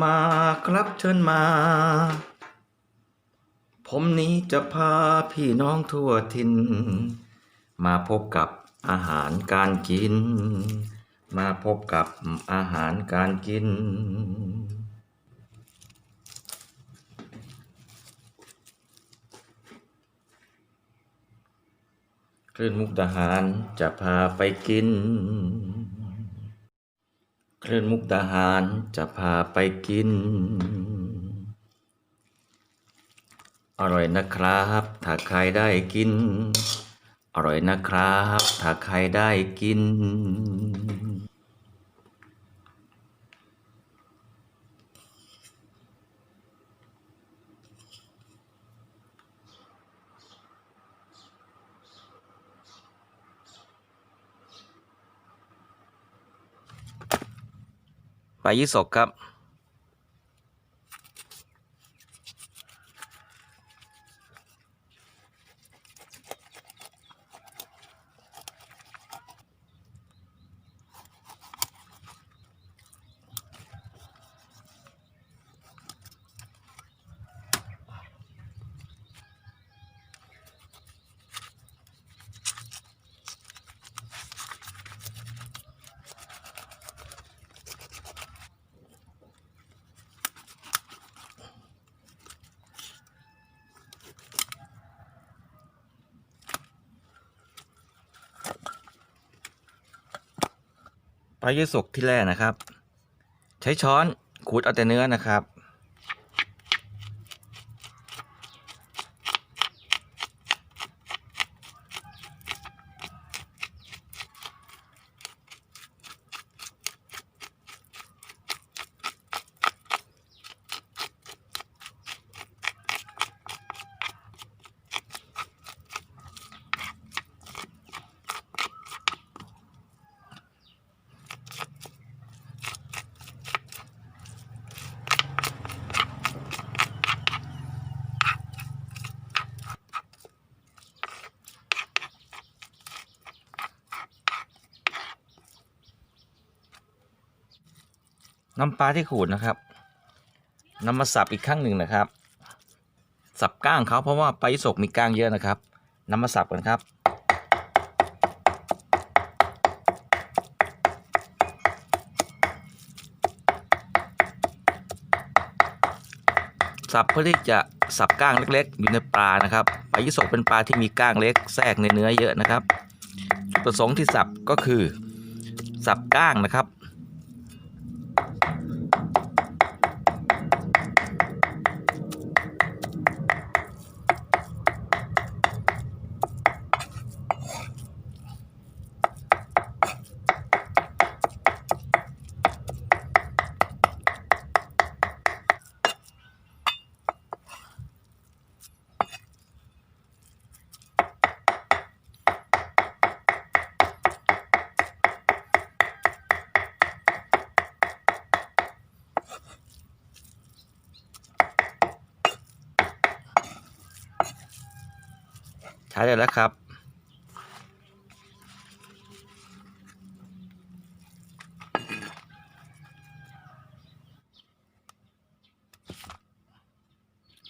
มาครับเชิญมา ผมนี้จะพาพี่น้องทั่วทิน มาพบกับอาหารการกิน มาพบกับอาหารการกิน คลื่นมุกดาหารจะพาไปกิน เคลื่อนมุกดาหารจะพาไปกิน อร่อยนะครับ ถ้าใครได้กิน อร่อยนะครับ ถ้าใครได้กิน ปลายี่สกครับ พระเยี่สกที่แรกนะครับ ใช้ช้อนขูดเอาแต่เนื้อนะครับ น้ำปลาที่ขูดนะครับนำมาสับอีกครั้งหนึ่งนะครับ สับก้างเขาเพราะว่าปลายี่สกมีก้างเยอะนะครับนำมาสับกันครับสับเพื่อที่จะสับก้างเล็กๆ อยู่ในปลานะครับปลายี่สกเป็นปลาที่มีก้างเล็กแทรกในเนื้อเยอะนะครับ จุดประสงค์ที่สับก็คือ สับก้างนะครับ ช้ได้แล้วครับ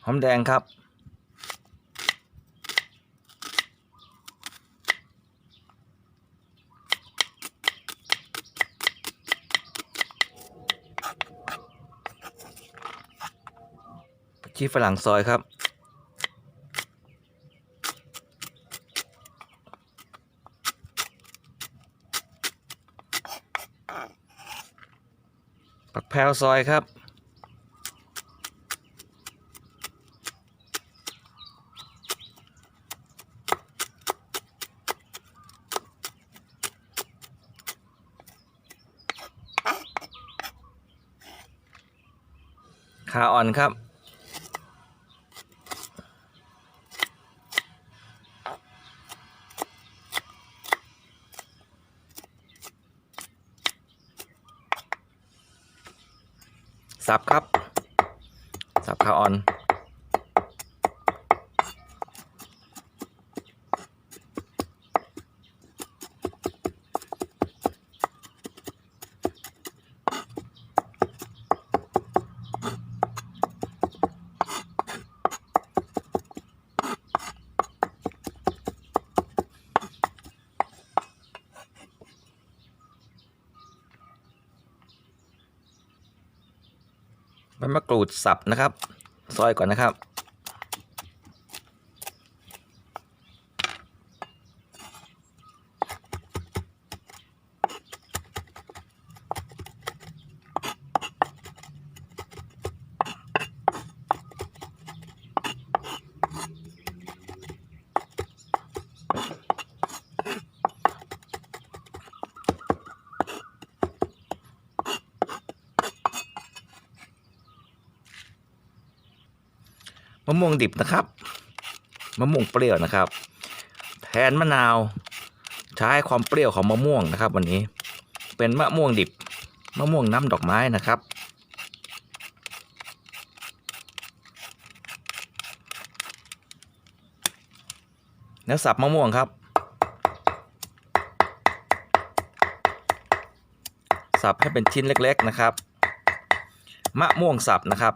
หอมแดงครับ ชีฝรั่งซอยครับ ผักแพรวซอยครับ ขาอ่อนครับ สับครับ สับคาออน มะกรูดสับนะครับ ซอยก่อนนะครับ มะม่วงดิบนะครับ มะม่วงเปรี้ยวนะครับ แทนมะนาว ใช้ความเปรี้ยวของมะม่วงนะครับ วันนี้ เป็นมะม่วงดิบ มะม่วงน้ำดอกไม้นะครับ แล้วสับมะม่วงครับ สับให้เป็นชิ้นเล็ก ๆนะครับ มะม่วงสับนะครับ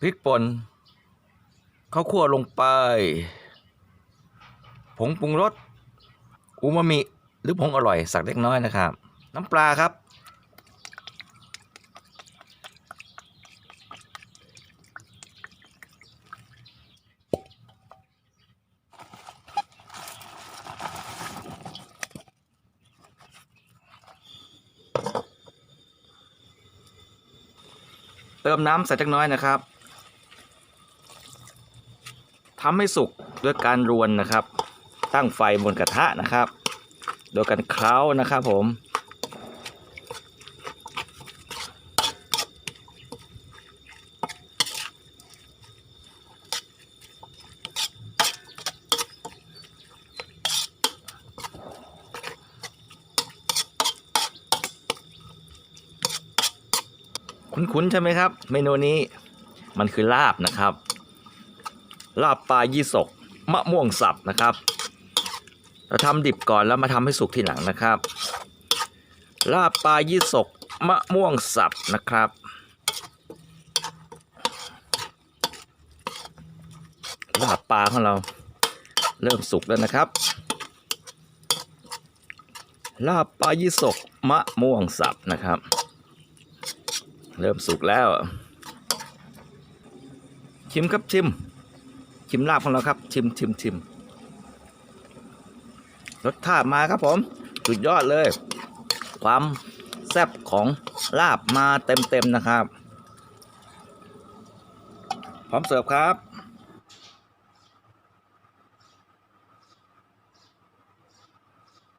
พริกป่นข้าวคั่วลงไป ผงปรุงรสอูมามิหรือผงอร่อยสักเล็กน้อยนะครับ น้ำปลาครับ เติมน้ำใส่จักน้อยนะครับ ทำให้สุกด้วยการรวนนะครับ ตั้งไฟบนกระทะนะครับ โดยการเคล้านะครับผมคุ้นๆใช่ไหมครับ เมนูนี้มันคือลาบนะครับ ลาบปลายี่สกมะม่วงสับนะครับ เราทำดิบก่อนแล้วมาทำให้สุกทีหลังนะครับ ลาบปลายี่สกมะม่วงสับนะครับลาบปลาของเราเริ่มสุกแล้วนะครับ ลาบปลายี่สกมะม่วงสับนะครับ เริ่มสุกแล้ว ชิมครับชิม ชิมลาบของเราครับ ชิมชิมชิมรสชาติมาครับผม สุดยอดเลย ความแซ่บของลาบมาเต็มๆนะครับ พร้อมเสิร์ฟครับ